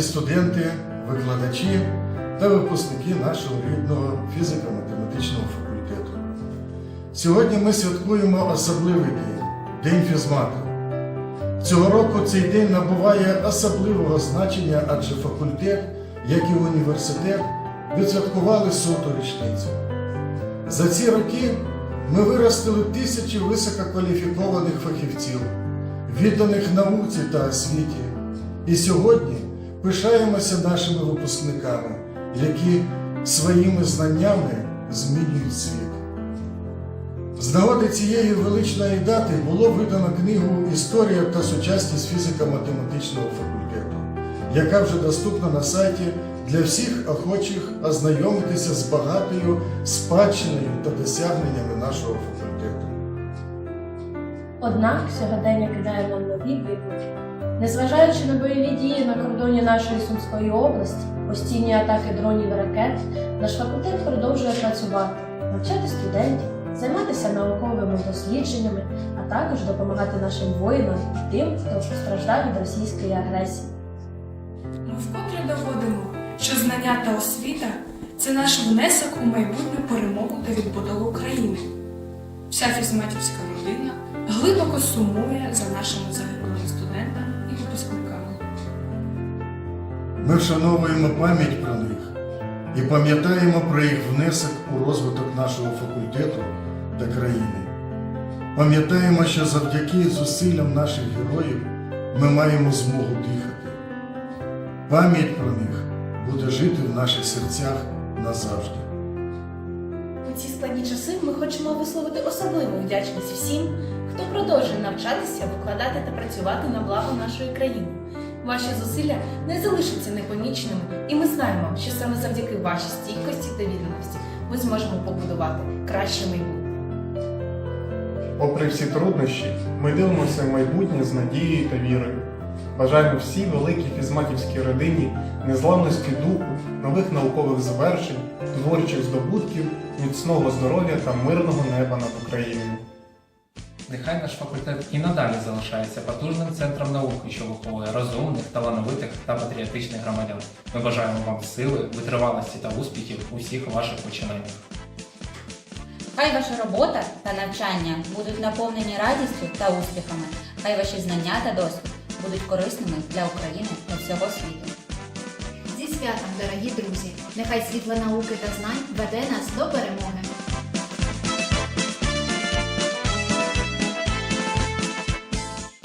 студенти, викладачі та випускники нашого рідного фізико-математичного факультету. Сьогодні ми святкуємо особливий день День фізмату. Цього року цей день набуває особливого значення, адже факультет, як і університет, відсвяткували соту річницю. За ці роки ми виростили тисячі висококваліфікованих фахівців, відданих науці та освіті. І сьогодні пишаємося нашими випускниками, які своїми знаннями змінюють світ. З нагоди цієї величної дати було видано книгу Історія та сучасність фізико-математичного факультету, яка вже доступна на сайті для всіх охочих ознайомитися з багатою спадщиною та досягненнями нашого факультету. Однак сьогодення кидає нам нові виклики. Незважаючи на бойові дії на кордоні нашої Сумської області, постійні атаки дронів і ракет, наш факультет продовжує працювати, навчати студентів, займатися науковими дослідженнями, а також допомагати нашим воїнам тим, хто постраждав від російської агресії. Ми вкотре доводимо, що знання та освіта це наш внесок у майбутню перемогу та відбудову України. Вся фізматівська родина глибоко сумує за нашими загиблими Ми вшановуємо пам'ять про них і пам'ятаємо про їх внесок у розвиток нашого факультету та країни. Пам'ятаємо, що завдяки зусиллям наших героїв ми маємо змогу дихати. Пам'ять про них буде жити в наших серцях назавжди. У ці складні часи ми хочемо висловити особливу вдячність всім, хто продовжує навчатися, викладати та працювати на благо нашої країни. Ваші зусилля не залишаться непоміченими, і ми знаємо, що саме завдяки вашій стійкості та відданості ми зможемо побудувати краще майбутнє. Попри всі труднощі, ми дивимося в майбутнє з надією та вірою. Бажаємо всій великій фізматівській родині незламності духу, нових наукових звершень, творчих здобутків, міцного здоров'я та мирного неба над Україною. Нехай наш факультет і надалі залишається потужним центром науки, що виховує розумних, талановитих та патріотичних громадян. Ми бажаємо вам сили, витривалості та успіхів у всіх ваших починаннях. Хай ваша робота та навчання будуть наповнені радістю та успіхами. Хай ваші знання та досвід будуть корисними для України та всього світу. Зі святом, дорогі друзі! Нехай світло науки та знань веде нас до перемоги.